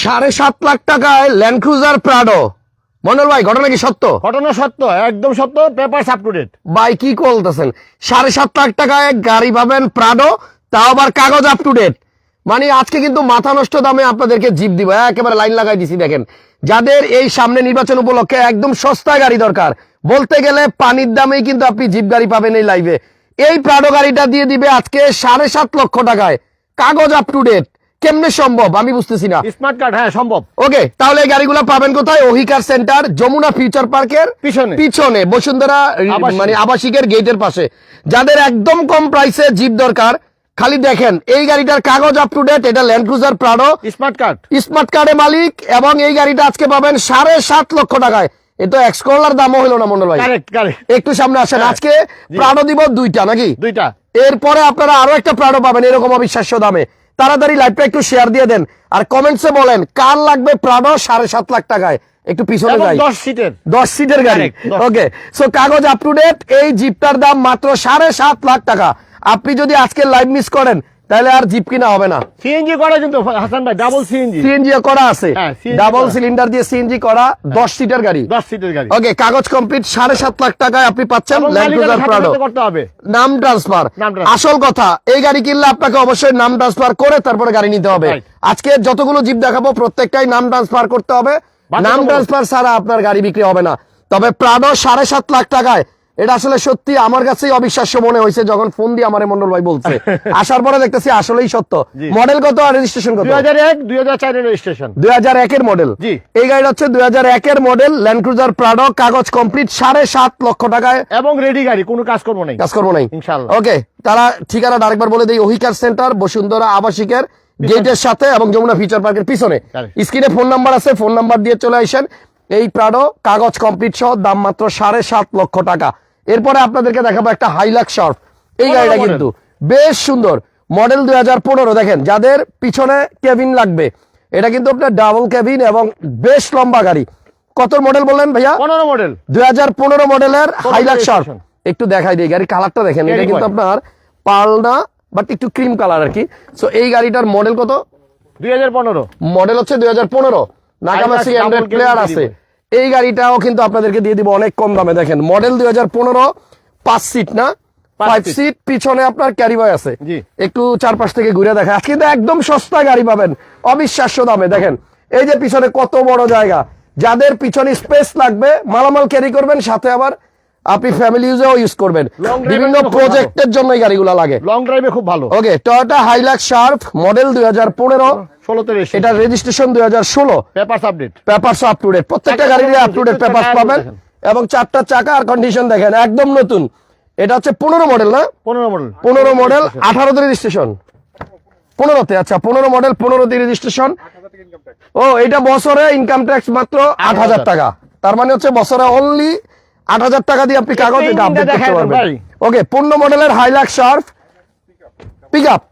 সাড়ে সাত লাখ টাকায় ল্যান্ড ক্রুজার প্রাডো। মন্ডল ভাই ঘটনা কি সত্য? ঘটনা সত্য একদম সত্য পেপার আপ টু ডেট। ভাই কি বলতেছেন সাড়ে সাত লাখ টাকায় গাড়ি পাবেন প্রাডো তাও আবার কাগজ আপ টু ডেট মানে আজকে কিন্তু মাথা নষ্ট দামে আপনাদেরকে জিপ দিব একেবারে লাইন লাগাই দিছি দেখেন। যাদের এই সামনে নির্বাচন উপলক্ষে একদম সস্তায় গাড়ি দরকার বলতে গেলে পানির দামেই কিন্তু আপনি জিপ গাড়ি পাবেন এই লাইভে এই প্রাডো গাড়িটা দিয়ে দিবে আজকে সাড়ে সাত লক্ষ টাকায় কাগজ আপ টু ডেট কেমনে সম্ভব? আমি বুঝতেছি না। স্মার্ট কার্ড হ্যাঁ সম্ভব। ওকে তাহলে এই গাড়িগুলো পাবেন কোথায়? অহিকার সেন্টার যমুনা ফিউচার পার্কের পিছনে। পিছনে বসুন্ধরা মানে আবাসিকের গেটের পাশে। যাদের একদম কম প্রাইসে জিপ দরকার খালি দেখেন এই গাড়িটার কাগজ আপ টু ডেট এটা Land Cruiser Prado smart card. Smart কার্ডে মালিক এবং এই গাড়িটা আজকে পাবেন সাড়ে সাত লক্ষ টাকায়। এ তো এক্স করলার দামও হলো না মন্ডল ভাই। একটু সামনে আসেন হ্যাঁ। আজকে প্রাডো দিব দুইটা নাকি? দুইটা। এরপরে আপনারা আরও একটা প্রাডো পাবেন এরকম অবিশ্বাস্য দামে। তাড়াতাড়ি লাইভটা একটু শেয়ার দিয়ে দেন। আর কমেন্টসে বলেন কার লাগবে প্রাডো সাড়ে সাত লাখ টাকায়? একটু পিছনে যাই। দশ সিটের দশ সিটের গাড়ি। ওকে সো কাগজ আপ টু ডেট এই জিপটার দাম মাত্র সাড়ে সাত লাখ টাকা। আপনি যদি আজকে লাইভ মিস করেন তাহলে আর জিপ কিনা হবে না। সিএনজি করা কিন্তু হাসান ভাই ডাবল সিএনজি সিএনজি করা আছে। হ্যাঁ, ডাবল সিলিন্ডার দিয়ে সিএনজি করা দশ সিটের গাড়ি। দশ সিটের গাড়ি। ওকে কাগজ কমপ্লিট সাড়ে সাত লাখ টাকায় আপনি পাচ্ছেন ল্যান্ড ক্রুজার প্রাডো করতে হবে। নাম ট্রান্সফার আসল কথা এই গাড়ি কিনলে আপনাকে অবশ্যই নাম ট্রান্সফার করে তারপরে গাড়ি নিতে হবে। আজকে যতগুলো জিপ দেখাবো প্রত্যেকটাই নাম ট্রান্সফার করতে হবে। নাম ট্রান্সফার ছাড়া আপনার গাড়ি বিক্রি হবে না। তবে প্রাডো সাড়ে সাত লাখ টাকায় এটা আসলে সত্যি আমার কাছেই অবিশ্বাস্য মনে হয়েছে যখন ফোন দিয়ে আমার মন্ডল ভাই বলছে। আসার পরে দেখতেছি আসলেই সত্য। মডেল কত আর রেজিস্ট্রেশন কত? দুই হাজার এক দুই হাজার চারের রেজিস্ট্রেশন দুই হাজার একের মডেল জি। এই গাড়িটা হচ্ছে দুই হাজার একের মডেল ল্যান্ড ক্রুজার প্রাডো কাগজ কমপ্লিট সাড়ে সাত লক্ষ টাকায়। এবং রেডি গাড়ি কোনো কাজ করব নাই। কাজ করব নাই। ইনশাআল্লাহ। ওকে তারা ঠিকানা আরেকবার বলে দিই অহিকার সেন্টার বসুন্ধরা আবাসিকের গেটের সাথে এবং যমুনা ফিচার পার্কের পিছনে. স্ক্রিনে ফোন নাম্বার আছে ফোন নাম্বার দিয়ে চলে আসেন। এই প্রাডো কাগজ কমপ্লিট সহ দাম মাত্র সাড়ে সাত লক্ষ টাকা। এরপরে আপনাদেরকে দেখাবো একটা হাইলাক শার্প এই গাড়িটা কিন্তু বেশ সুন্দর। মডেল দুই হাজার পনেরো দেখেন যাদের পিছনে কেবিন লাগবে এটা কিন্তু আপনার ডাবল কেবিন এবং বেশ লম্বা গাড়ি। কত মডেল বললেন ভাইয়া? পনেরো মডেল দুই হাজার পনেরো মডেলের হাইলাক শার্প registration। একটু দেখাই দিই গাড়ির কালারটা দেখেন এটা কিন্তু আপনার পালনা বাট একটু ক্রিম কালার আর কি। সো এই গাড়িটার মডেল কত? দুই হাজার পনেরো। মডেল হচ্ছে দুই হাজার পনেরো। নাকামাসি double প্লেয়ার আছে। এই গাড়িটাও কিন্তু আপনাদেরকে দিয়ে দিব অনেক কম দামে। দেখেন মডেল দুই হাজার পনেরো পাঁচ সিট না? ফাইভ সিট পিছনে আপনার ক্যারি বয় আছে। একটু চারপাশ থেকে ঘুরে দেখা আজকে কিন্তু একদম সস্তা গাড়ি পাবেন। অবিশ্বাস্য দামে। দেখেন এই যে পিছনে কত বড় জায়গা। যাদের পিছনে স্পেস লাগবে মালামাল ক্যারি করবেন সাথে আবার আপনি ফ্যামিলি ইউজেও ইউজ করবেন। বিভিন্ন। প্রজেক্টের জন্য এই গাড়িগুলো লাগে। লং ড্রাইভে খুব ভালো। Okay Toyota Hilux sharp model দুই হাজার পনেরো। এটা রেজিস্ট্রেশন দুই হাজার ষোলো। Paper update papers up to date প্রত্যেকটা চাকা গাড়ির আপ টু ডেট পেপারস পাবেন এবং চারটা চাকা আর কন্ডিশন দেখেন একদম নতুন। এটা হচ্ছে পনেরো মডেল না? পনেরো মডেল পনেরো মডেল আঠারোতে রেজিস্ট্রেশন পনেরোতে আচ্ছা পনেরো মডেল পনেরোতে রেজিস্ট্রেশন ও এটা বছরে ইনকাম ট্যাক্স মাত্র আট হাজার টাকা। তার মানে হচ্ছে বছরে অনলি আট হাজার টাকা দিয়ে আপনি কাগজ এটা আপডেট করতে পারবেন। ওকে পনেরো মডেলের হাইলাক শার্প পিক আপ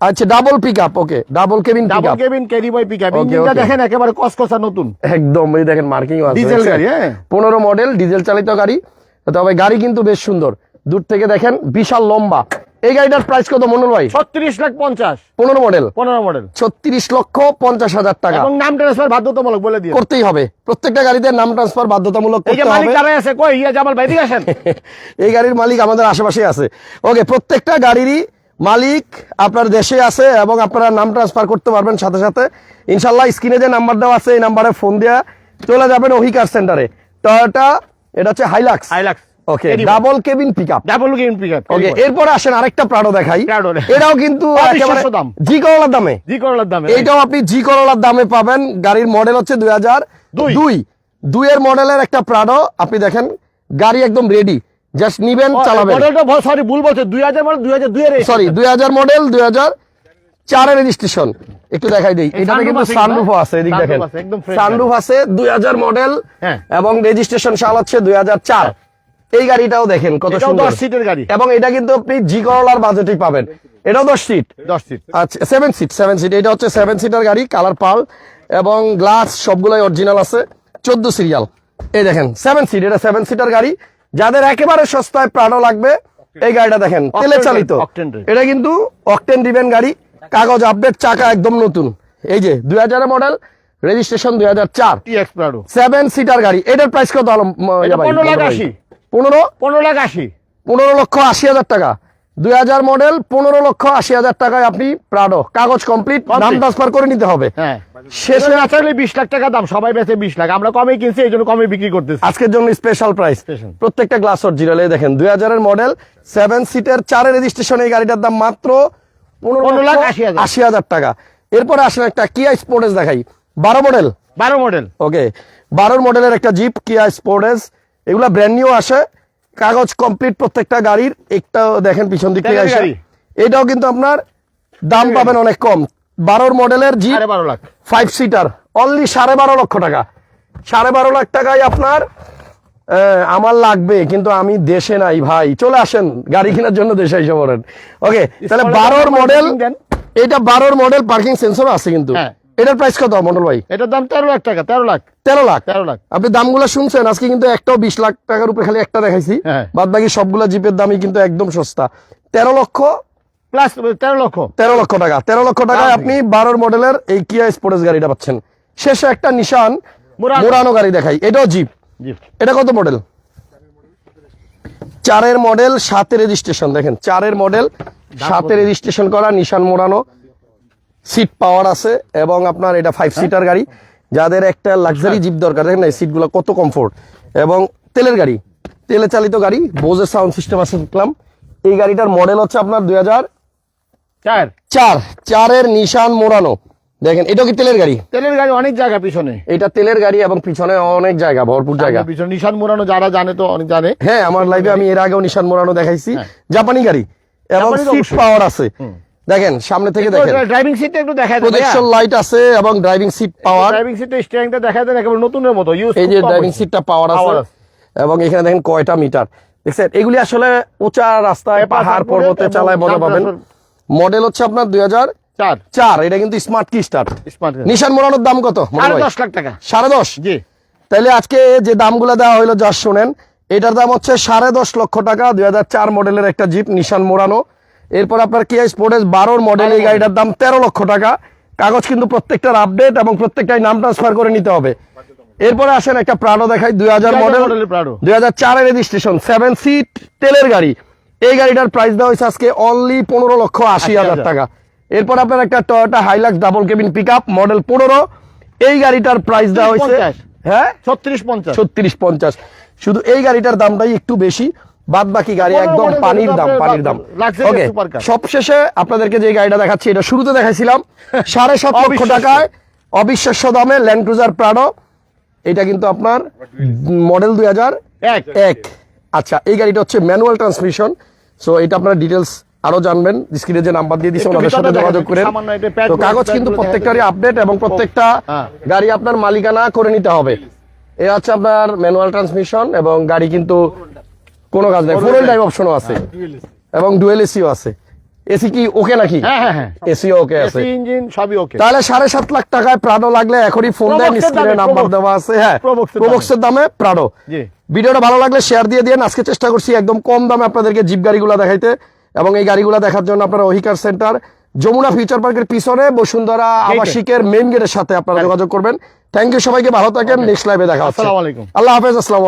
আচ্ছা double pick up okay double cabin double cabin carry boy pick up Okay, ইঞ্জিনটা দেখেন একেবারে কসকসা নতুন। একদম এই দেখেন মার্কিং আছে ডিজেল গাড়ি, হ্যাঁ। পনেরো মডেল ডিজেল চালিত গাড়ি। তবে গাড়ি কিন্তু বেশ সুন্দর। দূর থেকে দেখেন বিশাল লম্বা। এই গাড়িটার প্রাইস কত ভাই? ছত্রিশ লাখ পঞ্চাশ। পনেরো মডেল পনেরো মডেল ছত্রিশ লক্ষ পঞ্চাশ হাজার টাকা। এবং নাম ট্রান্সফার বাধ্যতামূলক বলে দিয়ে করতেই হবে। প্রত্যেকটা গাড়িতে নাম ট্রান্সফার বাধ্যতামূলক এই যে করতে মালিক হবে। দাঁড়ায় আছে কই ইয়া জামাল ভাই আসেন। এই গাড়ির মালিক আমাদের আশেপাশে আছে। ওকে প্রত্যেকটা গাড়িরই মালিক আপনার দেশে আছে এবং আপনারা নাম ট্রান্সফার করতে পারবেন সাথে সাথে। ইনশাল্লাহ স্ক্রিনে যে নাম্বার দেওয়া আছে এই নাম্বারে ফোন দেওয়া চলে যাবেন ওহিকার সেন্টারে টয়োটা এটা হচ্ছে Hilux Hilux okay double cabin pick up double cabin pick up okay এরপরে আসেন আরেকটা প্রাডো দেখাই। এটাও কিন্তু দাম। জি করলার দামে। জি করলার দামে এইটাও আপনি জি করলার দামে পাবেন। গাড়ির মডেল হচ্ছে দুই হাজার দুই। দুইয়ের মডেলের একটা প্রাডো আপনি দেখেন গাড়ি একদম রেডি জাস্ট নিবেন চালাবেন। মডেলটা সরি ভুল বলছে। দুই হাজার মানে দুই হাজার দুই এর সরি দুই হাজার মডেল দুই হাজার চারের রেজিস্ট্রেশন একটু দেখাই দিই। এটাতে কিন্তু সানরুফ আছে এদিক দেখেন। সানরুফ আছে দুই হাজার মডেল হ্যাঁ। এবং রেজিস্ট্রেশন সাল হচ্ছে দুই হাজার চার। এই গাড়িটাও দেখেন কত সুন্দর। দশ সিটের গাড়ি। এবং এটা কিন্তু আপনি জি করলার বাজেটেই পাবেন। এটাও দশ সিট দশ সিট আচ্ছা সেভেন সিট সেভেন সিট এটা হচ্ছে সেভেন সিটার গাড়ি কালার পাল এবং গ্লাস সবগুলাই অরিজিনাল আছে। চোদ্দ সিরিয়াল এই দেখেন সেভেন সিট এটা সেভেন সিটার গাড়ি। যাদের একেবারে সস্তায় প্রাণও লাগবে এই গাড়িটা দেখেন তেলে চালিত। এটা কিন্তু অকটেন ডিভেন গাড়ি। কাগজ আপডেট চাকা একদম নতুন। এই যে দুই হাজারের মডেল রেজিস্ট্রেশন দুই হাজার চার। টিএক্স প্রাডো সেভেন সিটার গাড়ি। এটার প্রাইস কত আলম এটা 15 লাখ আশি। পনেরো? পনেরো লাখ আশি। পনেরো লক্ষ আশি হাজার টাকা। দুই হাজার মডেল পনেরো লক্ষ আশি হাজার টাকায় আপনি প্রাডো কাগজ কমপ্লিট Complete। ট্রান্সফার করে নিতে হবে। হ্যাঁ। শেষে আসলে বিশ লাখ টাকা দাম সবাই বেচে বিশ লাখ। আমরা কমে কিনছি এই জন্য কমে বিক্রি করতেছি। আজকের জন্য স্পেশাল প্রাইস প্রত্যেকটা গ্লাস অরিজিনাল এই দেখেন দুই হাজারের মডেল সেভেন সিটের চারের রেজিস্ট্রেশন এই গাড়িটার দাম মাত্র পনেরো লাখ আশি হাজার। টাকা। এরপরে আসেন একটা কিয়া স্পোর্টেস দেখাই। বারো মডেল বারো মডেল ওকে বারোর মডেলের একটা জিপ কিয়া স্পোর্টেস এগুলা ব্র্যান্ড নিউ আসে। কাগজ কমপ্লিট প্রত্যেকটা গাড়ির একটা দেখেন পিছন দিক থেকে আসে। এটাও কিন্তু আপনার দাম পাবেন অনেক কম। বারোর মডেলের সাড়ে বারো লাখ। ফাইভ সিটার অনলি সাড়ে বারো লক্ষ টাকা। সাড়ে বারো লাখ টাকায় আপনার আমার লাগবে কিন্তু আমি দেশে নাই ভাই। চলে আসেন গাড়ি কেনার জন্য দেশে এসে পড়েন। ওকে তাহলে বারোর মডেল এটা বারোর মডেল পার্কিং সেন্সর আছে কিন্তু। হ্যাঁ। এটার প্রাইস কত মন্ডল ভাই? এটার দাম তেরো লাখ টাকা তেরো লাখ। তেরো লাখ? তেরো লাখ। আপনি দামগুলো শুনছেন আজকে কিন্তু একটাও বিশ লাখ টাকার উপরে খালি একটা দেখাইছি। হ্যাঁ। বাদ বাকি সবগুলো জিপের দামই কিন্তু একদম সস্তা। তেরো লক্ষ? প্লাস তেরো লক্ষ। তেরো লক্ষ টাকা। তেরো লক্ষ টাকায় আপনি বারোর মডেলের এই কিয়া স্পোর্টস গাড়িটা পাচ্ছেন। শেষে একটা নিশান মুরানো। মুরানো গাড়ি দেখাই। এটাও জিপ এটা কত মডেল? চারের মডেল সাতের রেজিস্ট্রেশন দেখেন চারের মডেল সাতের রেজিস্ট্রেশন করা নিশান মোড়ানো সিট পাওয়ার আছে এবং আপনার এটা ফাইভ সিটার গাড়ি। যাদের একটা লাক্সারি জিপ দরকার দেখেন না সিটগুলো কত কমফোর্ট এবং তেলের গাড়ি তেলে চালিত গাড়ি বোজের সাউন্ড সিস্টেম আছে দেখলাম। এই গাড়িটার মডেল হচ্ছে আপনার দুই হাজার চার। চার। চারের নিশান মোড়ানো। দেখেন এটা কি তেলের গাড়ি? তেলের গাড়ি অনেক জায়গা পিছনে। এটা তেলের গাড়ি এবং পিছনে অনেক জায়গা ভরপুর জায়গা পিছনে। নিশান মোড়ানো যারা জানে তো অনেক জানে। হ্যাঁ আমার লাইফে আমি এর আগেও নিশান মোড়ানো দেখাইছি। হ্যাঁ। জাপানি গাড়ি। এবং সিট পাওয়ার আছে। দেখেন সামনে থেকে দেখেন। ড্রাইভিং সিটটা একটু দেখা প্রজেকশন লাইট আছে এবং ড্রাইভিং সিট পাওয়ার ড্রাইভিং সিটটা স্টিয়ারিংটা দেখা দেন একেবারে নতুনের মতো ইউজ এই যে ড্রাইভিং সিটটা পাওয়ার আছে। এবং এখানে দেখেন কয়টা মিটার। দেখছেন এগুলি আসলে উঁচা রাস্তায় পাহাড় পর্বতে চালায় মজা পাবেন। মডেল হচ্ছে আপনার দুই হাজার চার। চার এটা কিন্তু স্মার্ট কি স্টার্ট স্মার্ট নিশান মোড়ানোর দাম কত দশ লাখ টাকা। সাড়ে দশ? জি। তাইলে আজকে যে দামগুলো দেওয়া হলো যা শোনেন এটার দাম হচ্ছে সাড়ে দশ লক্ষ টাকা দুই হাজার চার মডেলের একটা জিপ নিশান মোড়ানো। এরপর আপনার কিয়া স্পোর্টেস বারোর মডেল এই গাড়িটার দাম তেরো লক্ষ টাকা। কাগজ কিন্তু প্রত্যেকটার আপডেট এবং প্রত্যেকটাই নাম ট্রান্সফার করে নিতে হবে। এরপরে আসেন একটা প্রাডো দেখাই দুই হাজার মডেল দুই হাজার চারের রেজিস্ট্রেশন সেভেন সিট তেলের গাড়ি। এই গাড়িটার প্রাইস দেওয়া হয়েছে আজকে অনলি পনেরো লক্ষ আশি হাজার টাকা। এরপর আপনার একটা Toyota Hilux double cabin pick up model পনেরো। এই গাড়িটার প্রাইস দেওয়া হয়েছে হ্যাঁ? ছত্রিশ পঞ্চাশ। ছত্রিশ পঞ্চাশ। শুধু এই গাড়িটার দামটাই একটু বেশি। বাদ বাকি গাড়ি একদম পানির দাম পানির দাম। ওকে সবশেষে আপনাদেরকে যে গাড়িটা দেখাচ্ছি এটা শুরুতে দেখাইছিলাম সাড়ে সাত লক্ষ। টাকায় অবিশ্বাস্য দামে ল্যান্ড ক্রুজার প্রাডো এটা কিন্তু আপনার মডেল দুই হাজার এক। আচ্ছা এই গাড়িটা হচ্ছে ম্যানুয়াল ট্রান্সমিশন সো এটা আপনার ডিটেলস আরও জানবেন স্ক্রিনে যে নাম্বার দিয়ে দিচ্ছে ওনাদের সাথে যোগাযোগ করেন। প্যাড তো করে কাগজ কিন্তু প্রত্যেকটারই আপডেট এবং প্রত্যেকটা হ্যাঁ। গাড়ি আপনার মালিকানা করে নিতে হবে। এ হচ্ছে আপনার ম্যানুয়াল ট্রান্সমিশন এবং গাড়ি কিন্তু কোনো কাজ নেই। ফোর ড্রাইভ অপশনও আছে। এবং ডুয়েল এসিও আছে। এসি কি ওকে নাকি? হ্যাঁ হ্যাঁ হ্যাঁ। ওকে আছে। ইঞ্জিন সবই ওকে তাহলে সাড়ে সাত লাখ টাকায় প্রাডো লাগলে এখনই ফোন দেন স্ক্রিনে নাম্বার দেওয়া আছে হ্যাঁ। প্রবক্সের দামে। Prado G. ভিডিওটা ভালো লাগলে শেয়ার দিয়ে দিন আজকে চেষ্টা করছি একদম কম দামে আপনাদেরকে জিপ গাড়িগুলো দেখাইতে। এবং এই গাড়িগুলো দেখার জন্য আপনারা অহিকার সেন্টার যমুনা ফিউচার পার্কের পিছনে বসুন্ধরা আবাসিকের মেইন গেটের সাথে আপনারা যোগাযোগ করবেন। থ্যাংক ইউ সবাইকে ভালো থাকেন। নেক্সট লাইভে দেখা হচ্ছে। আসসালামু আলাইকুম। আল্লাহ হাফেজ আসসালাম